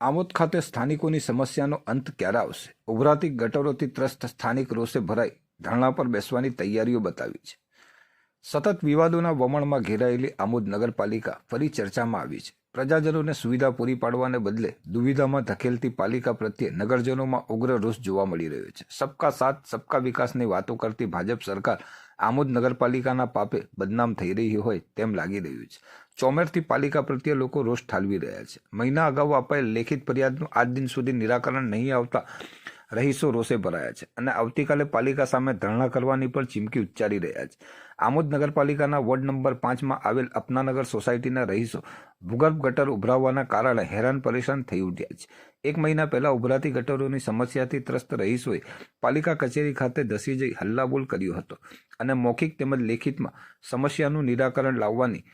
આમોદ ખાતે સ્થાનિકોની સમસ્યાનો અંત ક્યારે આવશે? ઉભરાતી ગટરોથી ત્રસ્ત સ્થાનિક રોષે ભરાઈ ધરણા પર બેસવાની તૈયારીઓ બતાવી છે. સતત વિવાદોના વમણમાં ઘેરાયેલી આમોદ નગરપાલિકા ફરી ચર્ચામાં આવી છે. પ્રજાજનોને સુવિધા પૂરી પાડવાને બદલે દુવિધામાં ધકેલતી પાલિકા પ્રત્યે નગરજનોમાં ઉગ્ર રોષ જોવા મળી રહ્યો છે. સબકા સાથ, સબકા વિકાસની વાતો કરતી ભાજપ સરકાર આમોદ નગરપાલિકાના પાપે બદનામ થઈ રહી હોય તેમ લાગી રહ્યું છે. ચોમેરથી પાલિકા પ્રત્યે લોકો રોષ ઠાલવી રહ્યા છે. મહિના અગાઉ અપાયેલ લેખિત ફરિયાદનું આજ દિન સુધી નિરાકરણ નહીં આવતા રહીશો રોષે ભરાયા છે અને આવતીકાલે પાલિકા સામે ધરણા કરવાની પણ ચીમકી ઉચ્ચારી રહ્યા છે. આમોદ નગરપાલિકાના વોર્ડ નંબર પાંચમાં આવેલ અપનાનગર સોસાયટીના રહીશો ભૂગર્ભ ગટર ઉભરાવવાના કારણે હેરાન પરેશાન થઈ ઉઠ્યા છે. એક મહિના પહેલા ઉભરાતી ગટરોની સમસ્યાથી ત્રસ્ત રહીશોએ પાલિકા કચેરી ખાતે ધસી જઈ હલ્લાબોલ કર્યો હતો અને મૌખિક તેમજ લેખિતમાં સમસ્યાનું નિરાકરણ લાવવાની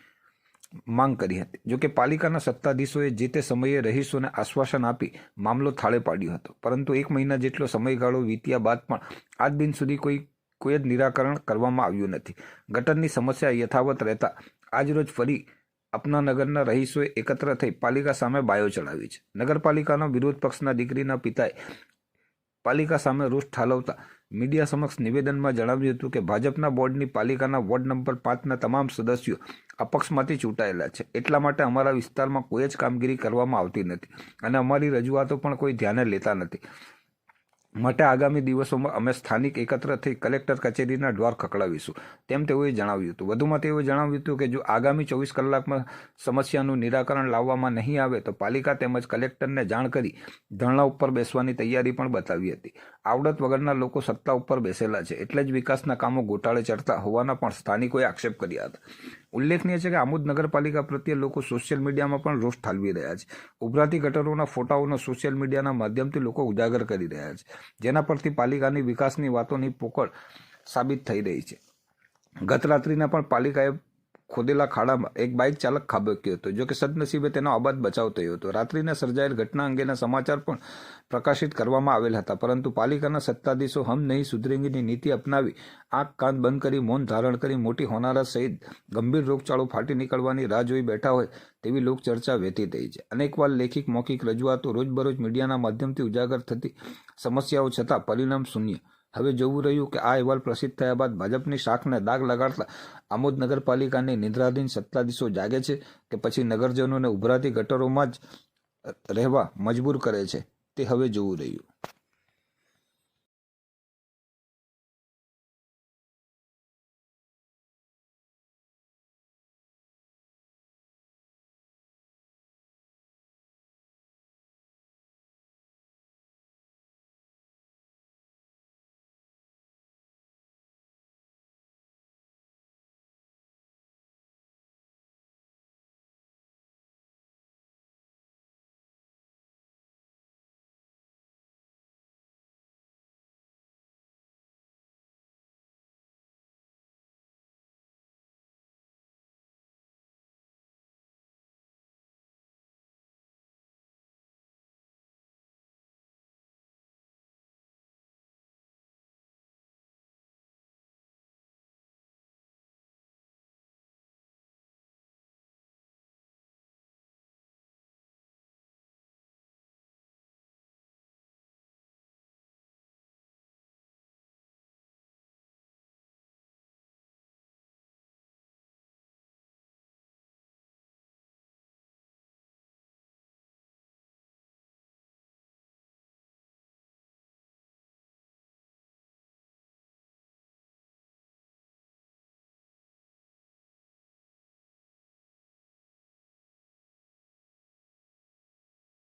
માંગ કરી હતી. જોકે પાલિકાના સત્તાધીશોએ જે તે સમયે રહીશોને આશ્વાસન આપી મામલો થાળે પાડ્યો હતો. પરંતુ એક મહિના જેટલો સમયગાળો વીત્યા બાદ પણ આજ દિન સુધી કોઈ કોઈ જ નિરાકરણ કરવામાં આવ્યું નથી. ગટરની સમસ્યા યથાવત રહેતા આજરોજ ફરી અપનાનગરના રહીશોએ એકત્ર થઈ પાલિકા સામે બાયો ચડાવી છે. નગરપાલિકાના વિરોધ પક્ષના દીકરીના પિતાએ પાલિકા સામે રોષ ઠાલવતા મીડિયા સમક્ષ નિવેદનમાં જણાવ્યું હતું કે ભાજપના બોર્ડની પાલિકાના વોર્ડ નંબર પાંચના તમામ સદસ્યો અપક્ષમાંથી ચૂંટાયેલા છે. એટલા માટે અમારા વિસ્તારમાં કોઈ જ કામગીરી કરવામાં આવતી નથી અને અમારી રજૂઆતો પણ કોઈ ધ્યાને લેતા નથી. માટે આગામી દિવસોમાં અમે સ્થાનિક એકત્ર થઈ કલેક્ટર કચેરીના દ્વાર ખકડાવીશું તેમ તેઓએ જણાવ્યું હતું. વધુમાં તેઓએ જણાવ્યું હતું કે જો આગામી ચોવીસ કલાકમાં સમસ્યાનું નિરાકરણ લાવવામાં નહીં આવે તો પાલિકા તેમજ કલેક્ટરને જાણ કરી ધરણા ઉપર બેસવાની તૈયારી પણ બતાવી હતી. આવડત વગરના લોકો સત્તા ઉપર બેસેલા છે. એટલે જ વિકાસના કામો ગોટાળે ચડતા હોવાના પણ સ્થાનિકોએ આક્ષેપ કર્યા હતા. ઉલ્લેખનીય છે કે આમોદ નગરપાલિકા પ્રત્યે લોકો સોશિયલ મીડિયામાં પણ રોષ ઠાલવી રહ્યા છે. ઉભરાતી ગટરોના ફોટાઓનો સોશિયલ મીડિયાના માધ્યમથી લોકો ઉજાગર કરી રહ્યા છે. જેના પરથી પાલિકાની વિકાસની વાતોની પોકળ સાબિત થઈ રહી છે. ગત રાત્રિના પણ પાલિકાએ ખોદેલા ખાડામાં એક બાઇક ચાલક ખાબક્યો હતો, જો કે સદનસીબે તેનો અબાદ બચાવ થયો હતો. રાત્રિના સર્જાયેલ ઘટના અંગેના સમાચાર પણ પ્રકાશિત કરવામાં આવેલ હતા, પરંતુ પાલિકાના સત્તાધીશો હમ નહીં સુધરેંગીની નીતિ અપનાવી આંખ કાન બંધ કરી મૌન ધારણ કરી મોટી હોનારા સહિત ગંભીર રોગચાળો ફાટી નીકળવાની રાહ જોઈ બેઠા હોય તેવી લોકચર્ચા વહેતી થઈ છે. અનેકવાર લેખિક મૌખિક રજૂઆતો રોજબરોજ મીડિયાના માધ્યમથી ઉજાગર થતી સમસ્યાઓ છતાં પરિણામ શૂન્ય હવે જોવું રહ્યું કે આ અહેવાલ પ્રસિદ્ધ થયા બાદ ભાજપની શાખને દાગ લગાડતા આમોદ નગરપાલિકાની નિદ્રાધીન સત્તાધીશો જાગે છે કે પછી નગરજનોને ઉભરાતી ગટરોમાં જ રહેવા મજબૂર કરે છે તે હવે જોવું રહ્યું.